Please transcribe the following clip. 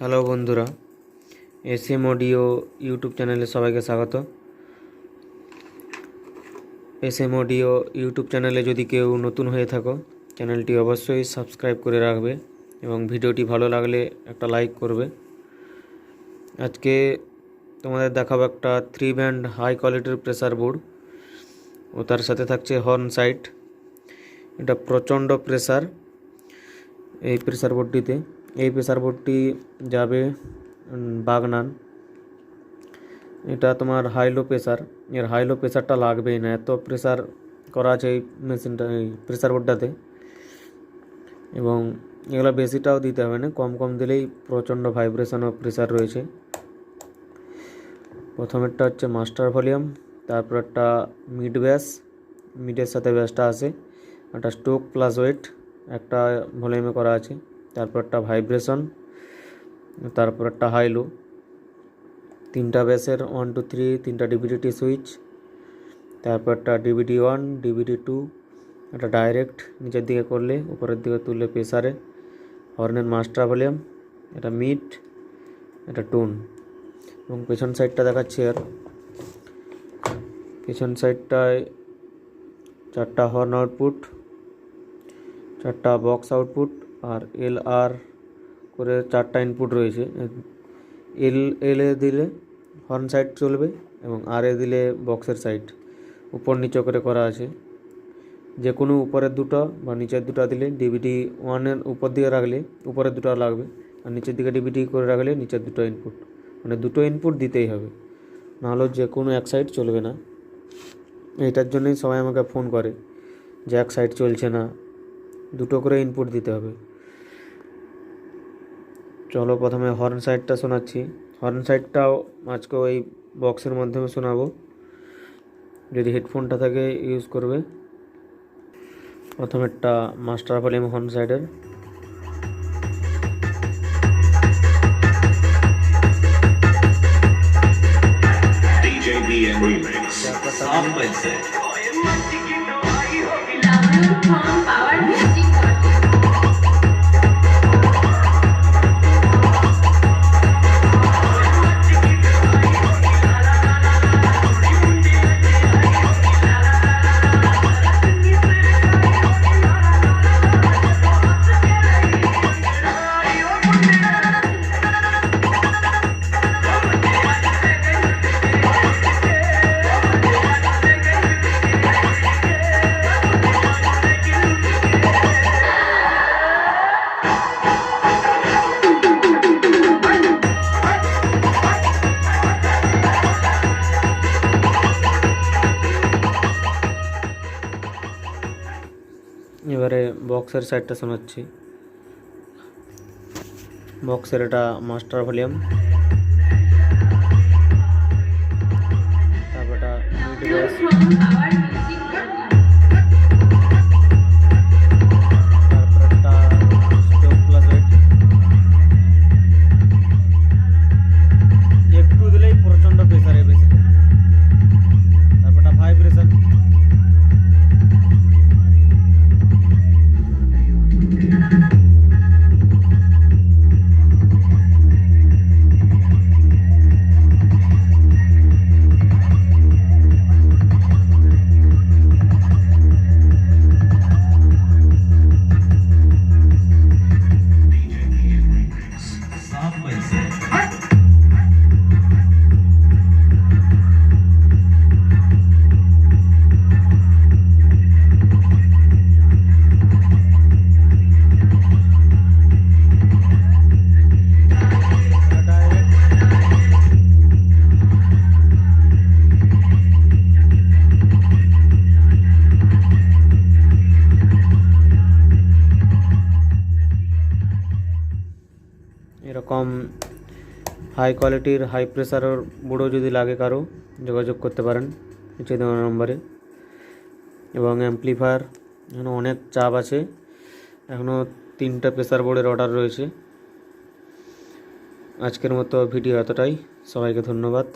Hello বন্ধুরা S M audio YouTube চ্যানেলে সবাইকে স্বাগত। এস এম অডিও ইউটিউব চ্যানেলে যদি কেউ নতুন হয়ে থাকো, চ্যানেলটি অবশ্যই সাবস্ক্রাইব করে রাখবে এবং ভিডিওটি ভালো লাগলে একটা লাইক করবে। আজকে তোমাদের দেখাবো একটা থ্রি ব্যান্ড হাই কোয়ালিটির প্রেসার বোর্ড ও তার সাথে থাকছে হর্ন সাইট এটা প্রচণ্ড প্রেসার এই প্রেসার বোর্ডটিতে এই প্রেসার বোর্ডটি যাবে বাগনান। এটা তোমার হাই লো প্রেসার এর হাই লো প্রেসারটা লাগবেই না। এত প্রেসার করা আছে এই মেশিনটা এই প্রেসার বোর্ডটাতে এবং এগুলো বেশিটাও দিতে হবে না। কম কম দিলেই প্রচণ্ড ভাইব্রেশন ও প্রেসার রয়েছে। প্রথমেরটা হচ্ছে মাস্টার ভলিউম তারপর একটা মিড ব্যাস মিডের সাথে ব্যাসটা আসে একটা স্টোক প্লাস ওয়েট একটা ভলিউমে করা আছে। তারপর একটা ভাইব্রেশন তারপর একটা হাই তিনটা ব্যাসের ওয়ান, টু, থ্রি, তিনটা ডিবিডিটি সুইচ তারপর একটা ডিভিডি ওয়ান ডিবিডি টু একটা ডাইরেক্ট নিচের দিকে করলে, উপরের দিকে তুললে প্রেসারে। হর্নের মাস্টার ভলিউম এটা মিড, এটা টোন। এবং পেছন সাইডটা দেখাচ্ছি আর। পেছন সাইডটায় চারটা হর্ন আউটপুট, চারটা বক্স আউটপুট আর এল আর করে চারটা ইনপুট রয়েছে। এল এল এ দিলে হর্ন সাইড চলবে এবং আর এ দিলে বক্সের সাইড উপর নিচে করে করা আছে। যে কোনো উপরের দুটো বা নিচের দুটো দিলে ডিভিডি ওয়ানের উপর দিকে রাখলে উপরের দুটো লাগবে। আর নিচের দিকে ডিভিডি করে রাখলে নিচের দুটো ইনপুট মানে দুটো ইনপুট দিতেই হবে। নাহলে যে কোনো এক সাইড চলবে না। এটার জন্যই সবাই আমাকে ফোন করে যে এক সাইড চলছে না। দুটো করে ইনপুট দিতে হবে। চলো প্রথমে হর্ন সাইডটা শোনাচ্ছি। হর্ন সাইডটাও আজকে ওই বক্সের মাধ্যমে শোনাবো। যদি হেডফোনটা থাকে ইউজ করবে। প্রথমেরটা মাস্টার ভলিউম হর্ন সাইডের Remix. Soft Wednesday. Download এবারে বক্সের সাইডটা শোনাচ্ছি বক্সের এটা মাস্টার ভলিউম তারপর এটা এরকম হাই কোয়ালিটির হাই প্রেসারের বুড়ো যদি লাগে কারও, যোগাযোগ করতে পারেন নিচে দেওয়া নম্বরে। এবং অ্যাম্পলিফায়ার এখানে অনেক চাপ আছে। এখনও তিনটা প্রেসার বোর্ডের অর্ডার রয়েছে। আজকের মতো ভিডিও এতটাই। সবাইকে ধন্যবাদ।